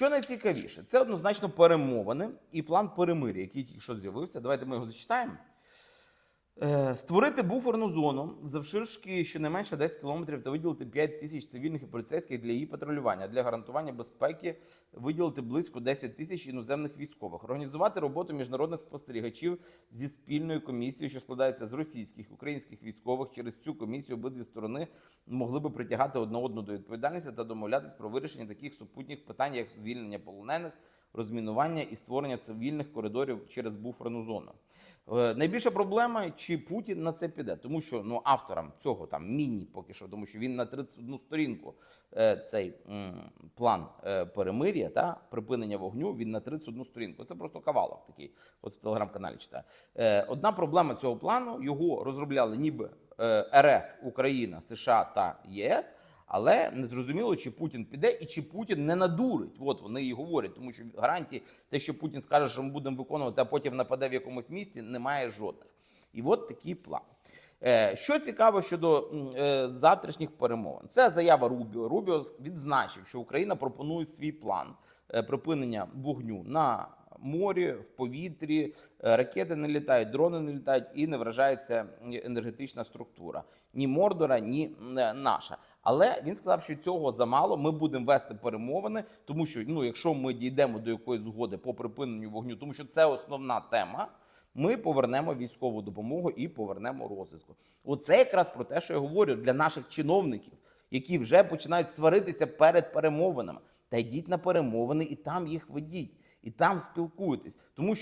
Що найцікавіше, це однозначно перемовини і план перемир'я, який тільки що з'явився. Давайте ми його зачитаємо. Е, Створити буферну зону завширшки щонайменше 10 кілометрів та виділити 5 тисяч цивільних і поліцейських для її патрулювання. Для гарантування безпеки виділити близько 10 тисяч іноземних військових. Організувати роботу міжнародних спостерігачів зі спільною комісією, що складається з російських українських військових. Через цю комісію обидві сторони могли би притягати одне одну до відповідальності та домовлятись про вирішення таких супутніх питань, як звільнення полонених, розмінування і створення цивільних коридорів через буферну зону. Е, Найбільша проблема, чи Путін на це піде, тому що ну авторам цього там міні поки що, тому що він на 31 сторінку е, цей м, план е, перемир'я та припинення вогню. Він на 31 сторінку. Це просто кавалок такий. От в телеграм-каналі читаю. Е, Одна проблема цього плану його розробляли ніби РФ, Україна, США та ЄС. Але не зрозуміло, чи Путін піде і чи Путін не надурить. От вони і говорять, тому що гарантії, те, що Путін скаже, що ми будемо виконувати, а потім нападе в якомусь місці, немає жодних. І от такий план. Е, Що цікаво щодо е, завтрашніх перемовин, це заява Рубіо. Рубіо відзначив, що Україна пропонує свій план е, припинення вогню на морі, в повітрі, ракети не літають, дрони не літають і не вражається енергетична структура. Ні Мордора, ні наша. Але він сказав, що цього замало. Ми будемо вести перемовини, тому що ну, якщо ми дійдемо до якоїсь згоди по припиненню вогню, тому що це основна тема. Ми повернемо військову допомогу і повернемо розвитку. Оце якраз про те, що я говорю для наших чиновників, які вже починають сваритися перед перемовинами. Та йдіть на перемовини і там їх ведіть, і там спілкуйтесь, тому що.